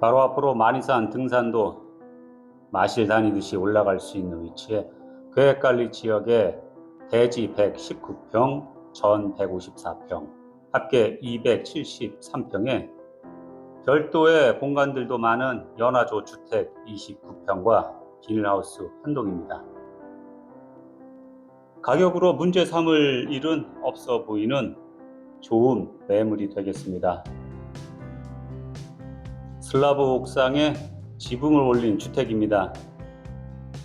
바로 앞으로 마니산 등산도 마실 다니듯이 올라갈 수 있는 위치에 계획관리 지역에 대지 119평, 전 154평, 합계 273평에 별도의 공간들도 많은 연화조 주택 29평과 비닐하우스 한 동입니다. 가격으로 문제 삼을 일은 없어 보이는 좋은 매물이 되겠습니다. 슬라브 옥상에 지붕을 올린 주택입니다.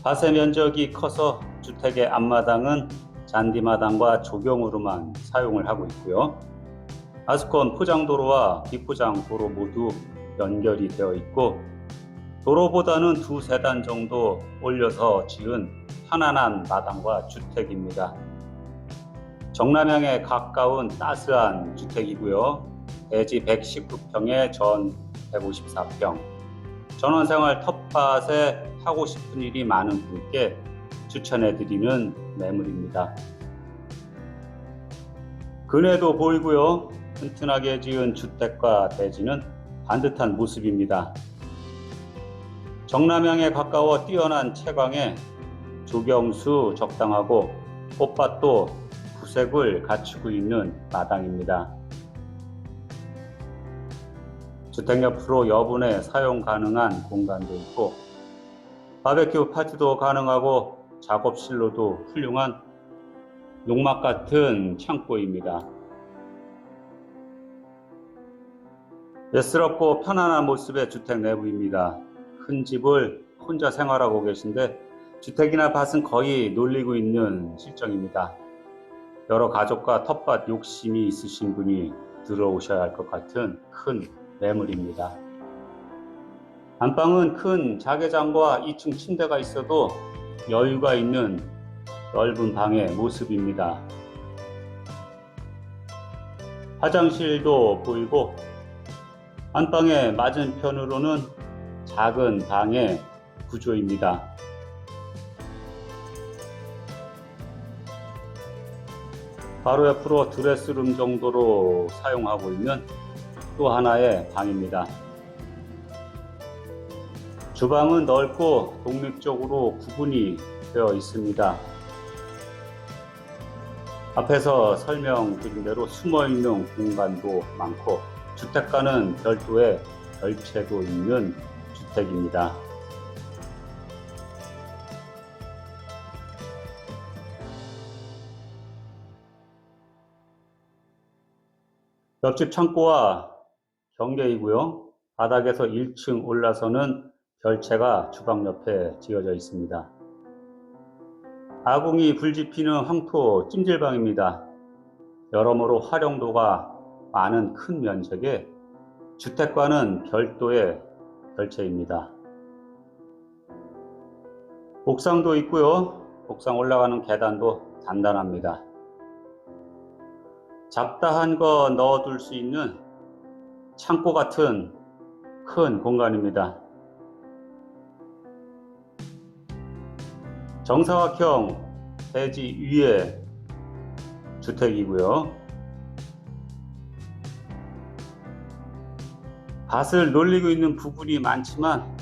밭의 면적이 커서 주택의 앞마당은 잔디마당과 조경으로만 사용을 하고 있고요. 아스콘 포장도로와 비포장 도로 모두 연결이 되어 있고 도로보다는 두세 단 정도 올려서 지은 편안한 마당과 주택입니다. 정남향에 가까운 따스한 주택이고요. 대지 119평에 전 154평. 전원생활 텃밭에 하고 싶은 일이 많은 분께 추천해드리는 매물입니다. 그네도 보이고요. 튼튼하게 지은 주택과 대지는 반듯한 모습입니다. 정남향에 가까워 뛰어난 채광에 조경수 적당하고 꽃밭도 구색을 갖추고 있는 마당입니다. 주택 옆으로 여분의 사용 가능한 공간도 있고 바베큐 파티도 가능하고 작업실로도 훌륭한 농막 같은 창고입니다. 예스럽고 편안한 모습의 주택 내부입니다. 큰 집을 혼자 생활하고 계신데 주택이나 밭은 거의 놀리고 있는 실정입니다. 여러 가족과 텃밭 욕심이 있으신 분이 들어오셔야 할 것 같은 큰 매물입니다. 안방은 큰 자개장과 2층 침대가 있어도 여유가 있는 넓은 방의 모습입니다. 화장실도 보이고 안방의 맞은편으로는 작은 방의 구조입니다. 바로 옆으로 드레스룸 정도로 사용하고 있는 또 하나의 방입니다. 주방은 넓고 독립적으로 구분이 되어 있습니다. 앞에서 설명드린 대로 숨어 있는 공간도 많고 주택가는 별도의 별채도 있는 주택입니다. 옆집 창고와 경계이고요. 바닥에서 1층 올라서는 별채가 주방 옆에 지어져 있습니다. 아궁이 불지피는 황토 찜질방입니다. 여러모로 활용도가 많은 큰 면적에 주택과는 별도의 별채입니다. 옥상도 있고요. 옥상 올라가는 계단도 단단합니다. 잡다한 거 넣어둘 수 있는 창고 같은 큰 공간입니다. 정사각형 대지 위에 주택이고요. 밭을 놀리고 있는 부분이 많지만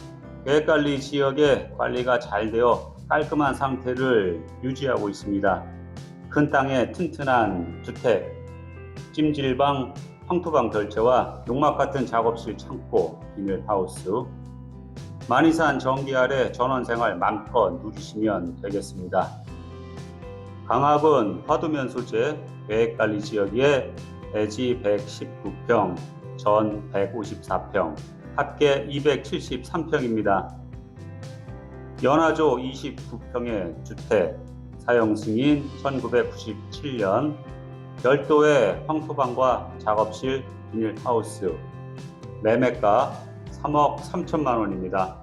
계획관리 지역에 관리가 잘 되어 깔끔한 상태를 유지하고 있습니다. 큰 땅에 튼튼한 주택, 찜질방, 황토방 별채와 농막 같은 작업실 창고, 비닐하우스, 만이산 전기 아래 전원생활 마음껏 누리시면 되겠습니다. 강압은 화두면 소재, 계획관리 지역에 대지 119평, 전 154평, 합계 273평입니다. 연화조 29평의 주택, 사용 승인 1997년, 별도의 황토방과 작업실, 비닐하우스, 매매가 3억 3천만 원입니다.